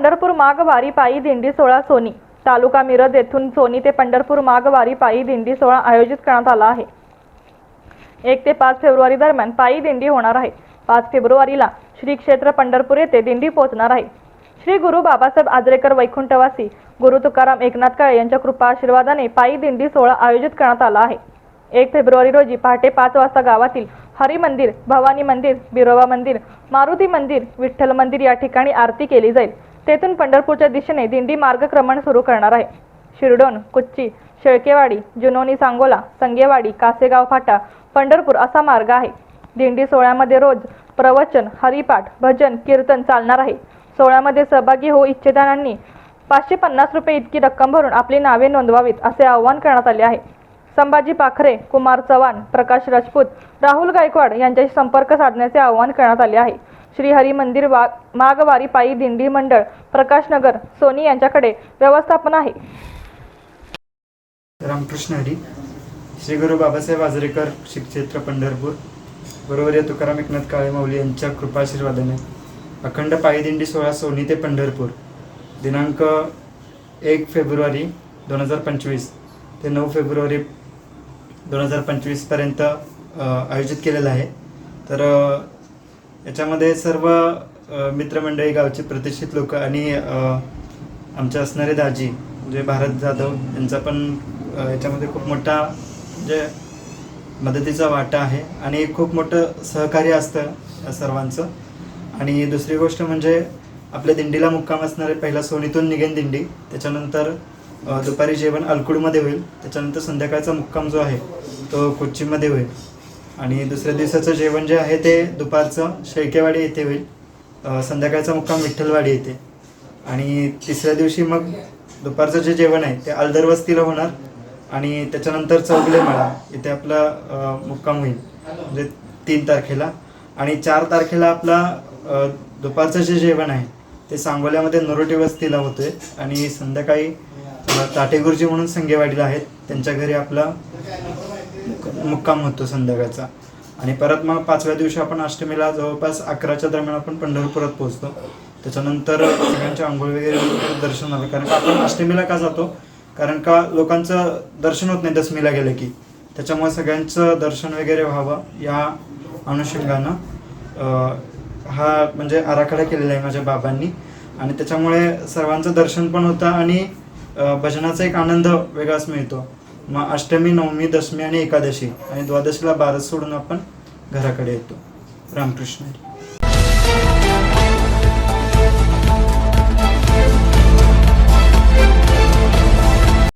पंढरपूर माघवारी पायी दिंडी सोहळा सोनी. तालुका मिरज येथून सोनी ते पंढरपूर माघवारी पायी दिंडी सोहळा आयोजित करण्यात आला आहे. एक ते पाच फेब्रुवारी दरम्यान पायी दिंडी होणार आहे. पाच फेब्रुवारीला श्री क्षेत्र पंढरपूर येथे दिंडी पोहोचणार आहे. श्री गुरु बाबासाहेब आजरेकर वैकुंठवासी गुरु तुकाराम एकनाथ काळे यांच्या कृपा आशीर्वादाने पायी दिंडी सोहळा आयोजित करण्यात आला आहे. एक फेब्रुवारी रोजी पहाटे पाच वाजता गावातील हरी मंदिर भवानी मंदिर बिरोबा मंदिर मारुती मंदिर विठ्ठल मंदिर या ठिकाणी आरती केली जाईल. तेथून पंढरपूरच्या दिशेने दिंडी मार्गक्रमण सुरू करणार आहे. शिरडोन कुच्ची शेळकेवाडी जुनोनी सांगोला संगेवाडी कासेगाव फाटा पंढरपूर असा मार्ग आहे. दिंडी सोहळ्यामध्ये रोज प्रवचन हरिपाठ भजन कीर्तन चालणार आहे. सोहळ्यामध्ये सहभागी होऊ इच्छितांनी पाचशे पन्नास रुपये इतकी रक्कम भरून आपली नावे नोंदवावीत असे आवाहन करण्यात आले आहे. संभाजी पाखरे कुमार चव्हाण प्रकाश राजपूत राहुल गायकवाड यांच्याशी संपर्क साधण्याचे आवाहन करण्यात आले आहे. श्री हरी मंदिर वा माघवारी पायी दिंडी मंडळ प्रकाशनगर सोनी यांच्याकडे व्यवस्थापन आहे. रामकृष्ण हरी श्री गुरु बाबासाहेब आजरेकर शिक्षेत्र क्षेत्र पंढरपूर बरोबर या तुकाराम एकनाथ काळे माऊली यांच्या कृपाशीर्वादाने अखंड पायी दिंडी सोहळा सोनी ते पंढरपूर दिनांक एक फेब्रुवारी दोन हजार पंचवीस ते नऊ फेब्रुवारी दोन हजार पंचवीसपर्यंत आयोजित केलेलं आहे. तर याच्यामध्ये सर्व मित्रमंडळी गावचे प्रतिष्ठित लोक आणि आमचे असणारे दाजी म्हणजे भारत जाधव यांचा पण याच्यामध्ये खूप मोठा म्हणजे मदतीचा वाटा आहे आणि खूप मोठं सहकार्य असतं या सर्वांचं. आणि दुसरी गोष्ट म्हणजे आपल्या दिंडीला मुक्काम असणारे पहिला सोनीतून निघेन दिंडी त्याच्यानंतर दुपारी जेवण अलकुडमध्ये होईल त्याच्यानंतर संध्याकाळचा मुक्काम जो आहे तो कोच्चीमध्ये होईल. आणि दुसऱ्या दिवसाचं जेवण जे आहे ते दुपारचं शेळकेवाडी येथे होईल. संध्याकाळचा मुक्काम विठ्ठलवाडी येथे. आणि तिसऱ्या दिवशी मग दुपारचं जे जेवण आहे ते आलदर वस्तीला होणार. आणि त्याच्यानंतर चौगले मळा इथे आपला मुक्काम होईल. म्हणजे तीन तारखेला. आणि चार तारखेला आपला दुपारचं जे जेवण आहे ते सांगोल्यामध्ये नरोटी वस्तीला होतोय. आणि संध्याकाळी ताटेगुरुजी म्हणून संगेवाडीला आहेत. त्यांच्या घरी आपला मुक्काम होतो संध्याकाळचा. आणि परत मग पाचव्या दिवशी आपण अष्टमीला जवळपास अकराच्या दरम्यान आपण पंढरपुरात पोहोचतो. त्याच्यानंतर सगळ्यांच्या आंघोळ वगैरे दर्शन आलं कारण आपण अष्टमीला का जातो? कारण का लोकांचं दर्शन होत नाही दशमीला गेलं की. त्याच्यामुळे सगळ्यांचं दर्शन वगैरे व्हावं या अनुषंगानं हा म्हणजे आराखडा केलेला आहे माझ्या बाबांनी. आणि त्याच्यामुळे सर्वांचं दर्शन पण होतं आणि भजनाचा एक आनंद वेगळाच मिळतो. मग अष्टमी नवमी दशमी आणि एकादशी आणि द्वादशीला भारत सोडून आपण घराकडे येतो. रामकृष्ण